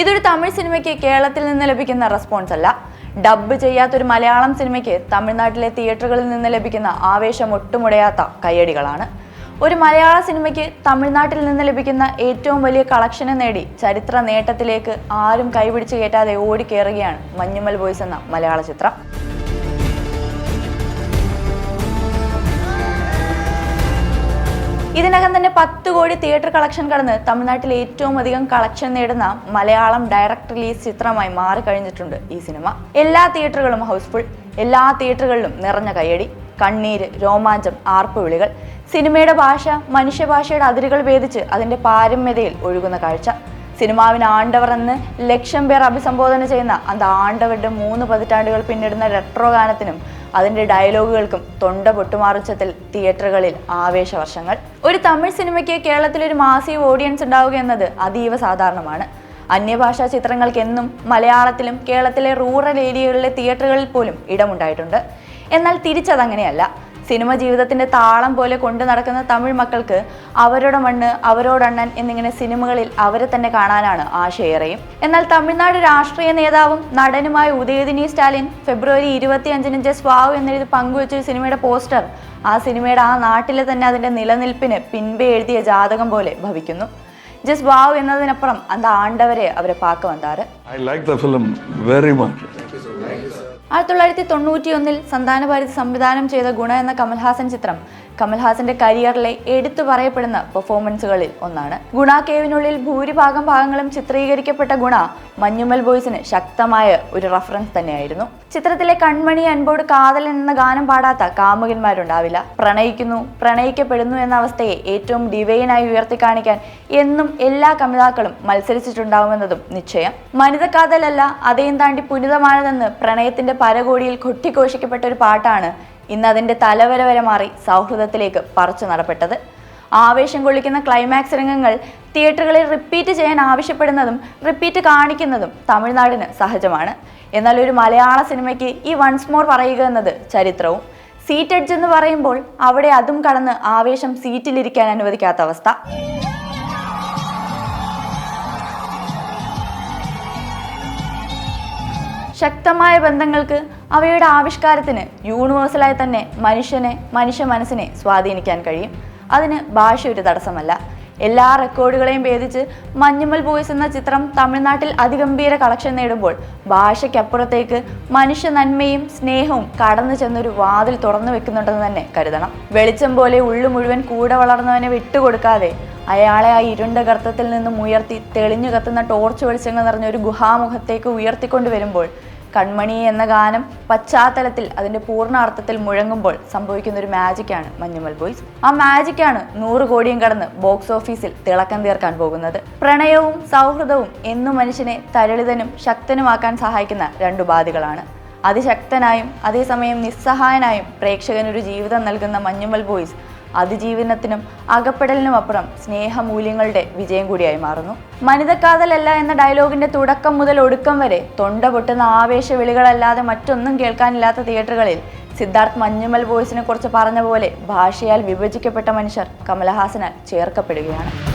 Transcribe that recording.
ഇതൊരു തമിഴ് സിനിമയ്ക്ക് കേരളത്തിൽ നിന്ന് ലഭിക്കുന്ന റെസ്പോൺസ് അല്ല. ഡബ്ബ് ചെയ്യാത്തൊരു മലയാളം സിനിമയ്ക്ക് തമിഴ്നാട്ടിലെ തിയേറ്ററുകളിൽ നിന്ന് ലഭിക്കുന്ന ആവേശം ഒട്ടുമുടയാത്ത കയ്യടികളാണ്. ഒരു മലയാള സിനിമയ്ക്ക് തമിഴ്നാട്ടിൽ നിന്ന് ലഭിക്കുന്ന ഏറ്റവും വലിയ കളക്ഷനെ നേടി ചരിത്ര നേട്ടത്തിലേക്ക് ആരും കൈപിടിച്ച് കയറ്റാതെ ഓടിക്കേറുകയാണ് മഞ്ഞുമൽ ബോയ്സ് എന്ന മലയാള ചിത്രം. ഇതിനകം തന്നെ പത്ത് കോടി തിയേറ്റർ കളക്ഷൻ കടന്ന് തമിഴ്നാട്ടിൽ ഏറ്റവും അധികം കളക്ഷൻ നേടുന്ന മലയാളം ഡയറക്ട് റിലീസ് ചിത്രമായി മാറിക്കഴിഞ്ഞിട്ടുണ്ട് ഈ സിനിമ. എല്ലാ തിയേറ്ററുകളും ഹൗസ്ഫുൾ എല്ലാ തിയേറ്ററുകളിലും നിറഞ്ഞ കയ്യടി കണ്ണീര് രോമാഞ്ചം ആർപ്പുവിളികൾ സിനിമയുടെ ഭാഷ മനുഷ്യഭാഷയുടെ അതിരുകൾ ഭേദിച്ച് അതിന്റെ പാരമ്യതയിൽ ഒഴുകുന്ന കാഴ്ച. സിനിമാവിന് ആണ്ടവർ എന്ന് ലക്ഷം പേർ അഭിസംബോധന ചെയ്യുന്ന അത് ആണ്ടവരുടെ മൂന്ന് പതിറ്റാണ്ടുകൾ പിന്നിടുന്ന റെട്രോ ഗാനത്തിനും അതിന്റെ ഡയലോഗുകൾക്കും തൊണ്ട പൊട്ടുമാറിച്ചത്തിൽ തിയേറ്ററുകളിൽ ആവേശവർഷങ്ങൾ. ഒരു തമിഴ് സിനിമയ്ക്ക് കേരളത്തിൽ ഒരു മാസീവ് ഓഡിയൻസ് ഉണ്ടാവുക എന്നത് അതീവ സാധാരണമാണ്. അന്യഭാഷാ ചിത്രങ്ങൾക്ക് എന്നും മലയാളത്തിലും കേരളത്തിലെ റൂറൽ ഏരിയകളിലെ തിയേറ്ററുകളിൽ പോലും ഇടമുണ്ടായിട്ടുണ്ട്. എന്നാൽ തിരിച്ചതങ്ങനെയല്ല. സിനിമ ജീവിതത്തിന്റെ താളം പോലെ കൊണ്ടു നടക്കുന്ന തമിഴ് മക്കൾക്ക് അവരുടെ മണ്ണ് അവരോടണ്ണൻ എന്നിങ്ങനെ സിനിമകളിൽ അവരെ തന്നെ കാണാനാണ് ആശയേറെയും എന്നാൽ തമിഴ്നാട് രാഷ്ട്രീയ നേതാവും നടനുമായ ഉദയദിനി സ്റ്റാലിൻ ഫെബ്രുവരി ഇരുപത്തിയഞ്ചിന് ജസ്റ്റ് വാവ് എന്നെഴുതി പങ്കുവച്ച സിനിമയുടെ പോസ്റ്റർ ആ സിനിമയുടെ ആ നാട്ടിലെ തന്നെ അതിന്റെ നിലനിൽപ്പിന് പിൻപേ എഴുതിയ ജാതകം പോലെ ഭവിക്കുന്നു. ജസ്റ്റ് വാവ് എന്നതിനപ്പുറം അത് ആണ്ടവരെ അവരെ പാക്ക് വന്നാറ്. I like the film very much. ആയിരത്തി തൊള്ളായിരത്തി തൊണ്ണൂറ്റി ഒന്നിൽ സന്താനഭാരതി സംവിധാനം ചെയ്ത ഗുണ എന്ന കമൽഹാസൻ ചിത്രം കമൽഹാസന്റെ കരിയറിലെ എടുത്തു പറയപ്പെടുന്ന പെർഫോമൻസുകളിൽ ഒന്നാണ്. ഗുണ കേവിനുള്ളിൽ ഭൂരിഭാഗം ഭാഗങ്ങളും ചിത്രീകരിക്കപ്പെട്ട ഗുണ മഞ്ഞുമൽ ബോയ്സിന് ശക്തമായ ഒരു റഫറൻസ് തന്നെയായിരുന്നു. ചിത്രത്തിലെ കൺമണി അൻപോട് കാതൽ എന്ന ഗാനം പാടാത്ത കാമുകന്മാരുണ്ടാവില്ല. പ്രണയിക്കുന്നു പ്രണയിക്കപ്പെടുന്നു എന്ന അവസ്ഥയെ ഏറ്റവും ഡിവൈനായി ഉയർത്തി കാണിക്കാൻ എന്നും എല്ലാ കമിതാക്കളും മത്സരിച്ചിട്ടുണ്ടാവുമെന്നതും നിശ്ചയം. മനിതക്കാതലല്ല അതേം താണ്ടി പുനിതമാണതെന്ന് പ്രണയത്തിന്റെ പരകോടിയിൽ കൊട്ടിഘോഷിക്കപ്പെട്ട ഒരു പാട്ടാണ് ഇന്ന് അതിന്റെ തലവര വരെ മാറി സൗഹൃദത്തിലേക്ക് പറിച്ചു നടപ്പെട്ടത്. ആവേശം കൊള്ളിക്കുന്ന ക്ലൈമാക്സ് രംഗങ്ങൾ തിയേറ്ററുകളിൽ റിപ്പീറ്റ് ചെയ്യാൻ ആവശ്യപ്പെടുന്നതും റിപ്പീറ്റ് കാണിക്കുന്നതും തമിഴ്നാടിന് സഹജമാണ്. എന്നാൽ ഒരു മലയാള സിനിമയ്ക്ക് ഈ വൺസ് മോർ പറയുക എന്നത് ചരിത്രവും. സീറ്റ് എഡ്ജ് എന്ന് പറയുമ്പോൾ അവിടെ അതും കടന്ന് ആവേശം സീറ്റിലിരിക്കാൻ അനുവദിക്കാത്ത അവസ്ഥ. ശക്തമായ ബന്ധങ്ങൾക്ക് അവയുടെ ആവിഷ്കാരത്തിന് യൂണിവേഴ്സലായി തന്നെ മനുഷ്യനെ മനുഷ്യ മനസ്സിനെ സ്വാധീനിക്കാൻ കഴിയും. അതിന് ഭാഷ ഒരു തടസ്സമല്ല. എല്ലാ റെക്കോർഡുകളെയും ഭേദിച്ച് മഞ്ഞുമൽ ബോയ്സ് എന്ന ചിത്രം തമിഴ്നാട്ടിൽ അതിഗംഭീര കളക്ഷൻ നേടുമ്പോൾ ഭാഷയ്ക്കപ്പുറത്തേക്ക് മനുഷ്യ നന്മയും സ്നേഹവും കടന്നു ചെന്നൊരു വാതിൽ തുറന്നു വെക്കുന്നുണ്ടെന്ന് തന്നെ കരുതണം. വെളിച്ചം പോലെ ഉള്ളു മുഴുവൻ കൂടെ വളർന്നവനെ വിട്ടുകൊടുക്കാതെ അയാളെ ആ ഇരുണ്ട ഗർത്തത്തിൽ നിന്നും ഉയർത്തി തെളിഞ്ഞു കത്തുന്ന ടോർച്ച് വെളിച്ചങ്ങൾ നിറഞ്ഞ ഒരു ഗുഹാമുഖത്തേക്ക് ഉയർത്തിക്കൊണ്ട് വരുമ്പോൾ കൺമണി എന്ന ഗാനം പശ്ചാത്തലത്തിൽ അതിന്റെ പൂർണാർത്ഥത്തിൽ മുഴങ്ങുമ്പോൾ സംഭവിക്കുന്ന ഒരു മാജിക്കാണ് മഞ്ഞുമൽ ബോയ്സ് ആ മാജിക്കാണ് നൂറ് കോടിയും കടന്ന് ബോക്സ് ഓഫീസിൽ തിളക്കം തീർക്കാൻ പോകുന്നത്. പ്രണയവും സൗഹൃദവും എന്നും മനുഷ്യനെ തരളിതനും ശക്തനുമാക്കാൻ സഹായിക്കുന്ന രണ്ട് ഉപാധികളാണ്. അതിശക്തനായും അതേസമയം നിസ്സഹായനായും പ്രേക്ഷകനൊരു ജീവിതം നൽകുന്ന മഞ്ഞുമൽ ബോയ്സ് അതിജീവനത്തിനും അകപ്പെടലിനും അപ്പുറം സ്നേഹമൂല്യങ്ങളുടെ വിജയം കൂടിയായി മാറുന്നു. മനിതക്കാതലല്ല എന്ന ഡയലോഗിന്റെ തുടക്കം മുതൽ ഒടുക്കം വരെ തൊണ്ട പൊട്ടുന്ന ആവേശ വിളികളല്ലാതെ മറ്റൊന്നും കേൾക്കാനില്ലാത്ത തിയേറ്ററുകളിൽ സിദ്ധാർത്ഥ് മഞ്ഞുമൽ വോയിസിനെ കുറിച്ച് പറഞ്ഞ പോലെ ഭാഷയാൽ വിഭജിക്കപ്പെട്ട മനുഷ്യർ കമലഹാസനാൽ ചേർക്കപ്പെടുകയാണ്.